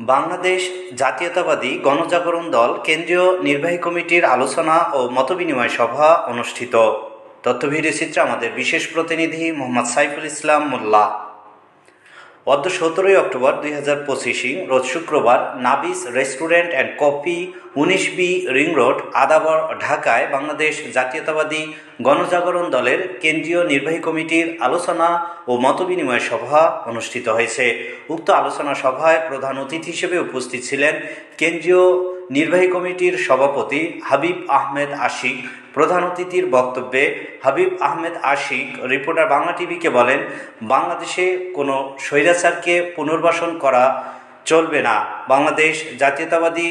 বাংলাদেশ জাতীয়তাবাদী গণজাগরণ দল কেন্দ্রীয় নির্বাহী কমিটির আলোচনা ও মতবিনিময় সভা অনুষ্ঠিত। তথ্যভিডিও চিত্রে আমাদের বিশেষ প্রতিনিধি মোহাম্মদ সাইফুল ইসলাম মোল্লা। অদ্য সতেরোই অক্টোবর দুই হাজার পঁচিশে রোজ শুক্রবার, নাবিস রেস্টুরেন্ট অ্যান্ড কফি উনিশ বি রিং রোড, আদাবর, ঢাকায় বাংলাদেশ জাতীয়তাবাদী গণজাগরণ দলের কেন্দ্রীয় নির্বাহী কমিটির আলোচনা ও মতবিনিময় সভা অনুষ্ঠিত হয়েছে। উক্ত আলোচনা সভায় প্রধান অতিথি হিসেবে উপস্থিত ছিলেন কেন্দ্রীয় নির্বাহী কমিটির সভাপতি হাবিব আহমেদ আশিক। প্রধান অতিথির বক্তব্যে হাবিব আহমেদ আশিক, রিপোর্টার বাংলা টিভিকে বলেন, বাংলাদেশে কোনো স্বৈরাচারকে পুনর্বাসন করা চলবে না। বাংলাদেশ জাতীয়তাবাদী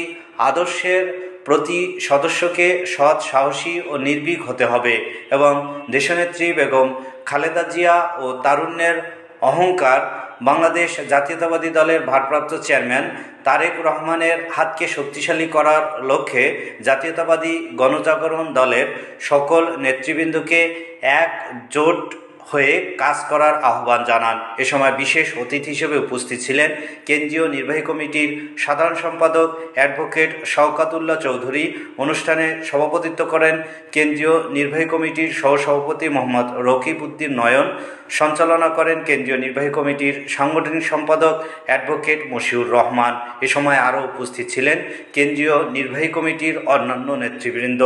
আদর্শের প্রতি সদস্যকে সৎ, সাহসী ও নির্ভীক হতে হবে এবং দেশনেত্রী বেগম খালেদা জিয়া ও তারুণ্যের অহংকার বাংলাদেশ জাতীয়তাবাদী দলের ভারপ্রাপ্ত চেয়ারম্যান তারেক রহমানের হাতকে শক্তিশালী করার লক্ষ্যে জাতীয়তাবাদী গণজাগরণ দলের সকল নেতৃবৃন্দকে একজোট হয়ে কাজ করার আহ্বান জানান। এ সময় বিশেষ অতিথি হিসেবে উপস্থিত ছিলেন কেন্দ্রীয় নির্বাহী কমিটির সাধারণ সম্পাদক অ্যাডভোকেট শওকাতুল্লাহ চৌধুরী। অনুষ্ঠানে সভাপতিত্ব করেন কেন্দ্রীয় নির্বাহী কমিটির সহসভাপতি মোহাম্মদ রকিব উদ্দিন নয়ন। সঞ্চালনা করেন কেন্দ্রীয় নির্বাহী কমিটির সাংগঠনিক সম্পাদক অ্যাডভোকেট মশিউর রহমান। এ সময় আরও উপস্থিত ছিলেন কেন্দ্রীয় নির্বাহী কমিটির অন্যান্য নেতৃবৃন্দ।